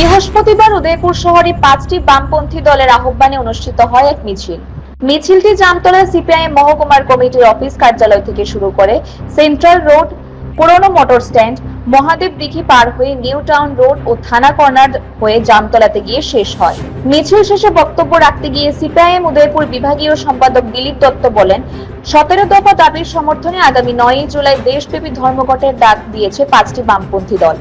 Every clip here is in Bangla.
বৃহস্পতিবার উদয়পুর শহরে পাঁচটি বামপন্থী দলের আহ্বানে অনুষ্ঠিত হয় এক মিছিল। মিছিলটি জামতলা সিপিআইএম মহকুমার কমিটির অফিস কার্যালয় থেকে শুরু করে সেন্ট্রাল রোড, পুরনো মোটর স্ট্যান্ড, মহাদেব দিঘি পার হয়ে নিউ টাউন রোড ও থানা কর্নার হয়ে জামতলাতে গিয়ে শেষ হয়। মিছিল শেষে বক্তব্য রাখতে গিয়ে সিপিআইএম উদয়পুর বিভাগীয় সম্পাদক দিলীপ দত্ত বলেন, সতেরো দফা দাবির সমর্থনে আগামী নয়ই জুলাই দেশব্যাপী ধর্মঘটের ডাক দিয়েছে পাঁচটি বামপন্থী দল।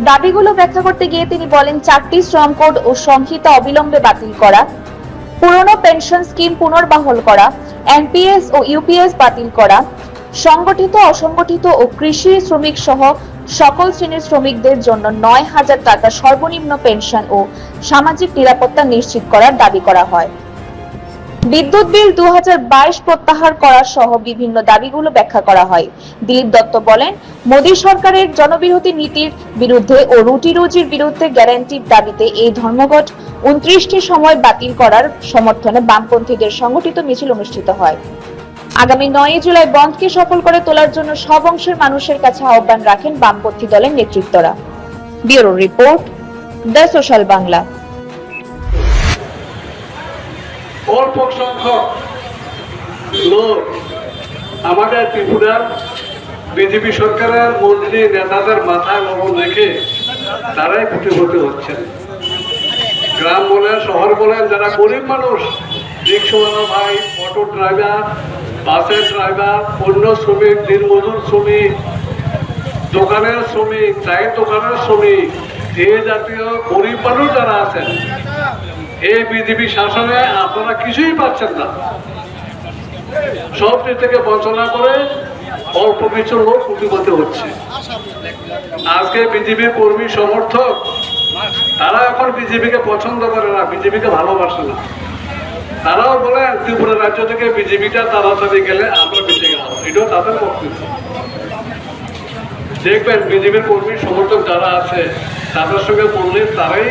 দাবিগুলো ব্যাখ্যা করতে গিয়ে তিনি বলেন, চারটি শ্রম কোড ও সংহিতা অবিলম্বে বাতিল করা, পুরনো পেনশন স্কিম পুনর্বহাল করা, এনপিএস ও ইউপিএস বাতিল করা, সংগঠিত, অসংগঠিত ও কৃষি শ্রমিক সহ সকল শ্রেণির শ্রমিকদের জন্য নয় হাজার টাকা সর্বনিম্ন পেনশন ও সামাজিক নিরাপত্তা নিশ্চিত করার দাবি করা হয়। বিদ্যুৎ বিল দু প্রত্যাহার করা সহ বিভিন্ন দাবিগুলো ব্যাখ্যা করা হয়। দিলীপ দত্ত বলেন, মোদী সরকারের জনবিরোধী নীতির বিরুদ্ধে ও রুটি রুজির বিরুদ্ধে গ্যারান্টির দাবিতে এই ধর্মঘট উনত্রিশটি সময় বাতিল করার সমর্থনে বামপন্থীদের সংগঠিত মিছিল অনুষ্ঠিত হয়। আগামী নয় জুলাই বন্ধকে সফল করে তোলার জন্য সব অংশের মানুষের কাছে আহ্বান রাখেন বামপন্থী দলের নেতৃত্বরা। Bureau report, the social Bangla. অল্প সংখ্যক লোক আমাদের ত্রিপুরার বিজেপি সরকারের মন্ত্রী নেতাদের মাথায় লবণ রেখে তারাই ক্ষতিপতি হচ্ছেন। গ্রাম বলেন, শহর বলেন, যারা গরিব মানুষ, রিক্সাওয়ালা ভাই, অটো ড্রাইভার, বাসের ড্রাইভার অন্য শ্রমিক, দিনমজুর শ্রমিক, দোকানের শ্রমিক, চায়ের দোকানের শ্রমিক এই জাতীয় গরিব মানুষ যারা আছেন এই বিজেপি শাসনে আপনারা কিছুই পাচ্ছেন না। সব দিক থেকে বঞ্চনা করে অল্প কিছু লোক প্রতিপতি হচ্ছে। আজকে বিজেপি কর্মী সমর্থক, তারা এখন বিজেপিকে পছন্দ করে না, বিজেপিকে ভালোবাসে না। তারাও বলে ত্রিপুরা রাজ্য থেকে বিজেপিটা তাড়াতাড়ি গেলে আমরা বেঁচে গেলাম। এটাও তাদের বক্তব্য। দেখবেন বিজেপির কর্মী সমর্থক যারা আছে, তাদের সঙ্গে বললে তারাই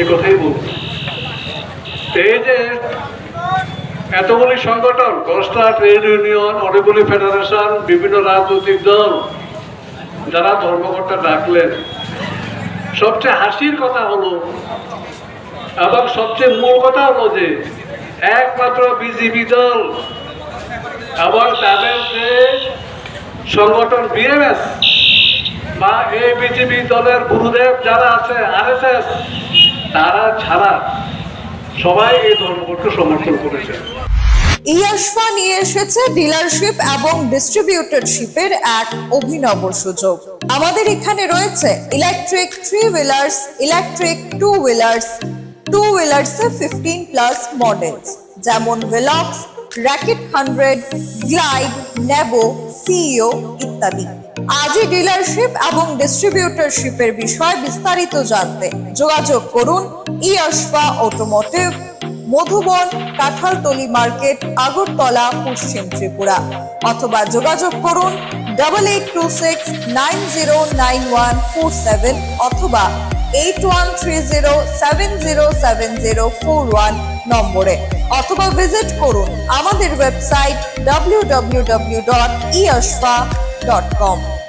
এ কথাই বলবে। এই যে এতগুলি সংগঠন কস্টা ট্রেড ইউনিয়ন, অনেকগুলি ফেডারেশন, বিভিন্ন রাজনৈতিক দল, যারা ধর্মঘটটা ডাকলেন। সবচেয়ে হাসির কথা হলো, এবং সবচেয়ে মূল কথা হলো যে, একমাত্র বিজেপি দল এবং তাদের যে সংগঠন বিএমএস বা এই বিজেপি দলের গুরুদেব যারা আছে আরএসএস তারা ছাড়া সবাই এই ধর্মঘটকে সমর্থন করেছে। ইয়াশফা নিয়ে এসেছে ডিলারশিপ এবং ডিস্ট্রিবিউটরশিপের এক অভিনব সুযোগ। আমাদের এখানে রয়েছে electric three wheelers electric two wheelers two হুইলার্সে fifteen plus models যেমন ভেলক্স র্যাকেট হান্ড্রেড গ্লাইড নেব সিইও ইত্যাদি। আজই ডিলারশিপ এবং ডিস্ট্রিবিউটরশিপের বিষয়ে বিস্তারিত জানতে যোগাযোগ করুন ইয়াশফা অটোমোটিভ মধুবন, কাঁঠালতলি মার্কেট, আগরতলা, পশ্চিম ত্রিপুরা অথবা যোগাযোগ করুন double eight two six nine zero nine one four seven অথবা eight one three zero seven zero seven zero four one নম্বরে অথবা ভিজিট করুন আমাদের website W W W dot dot com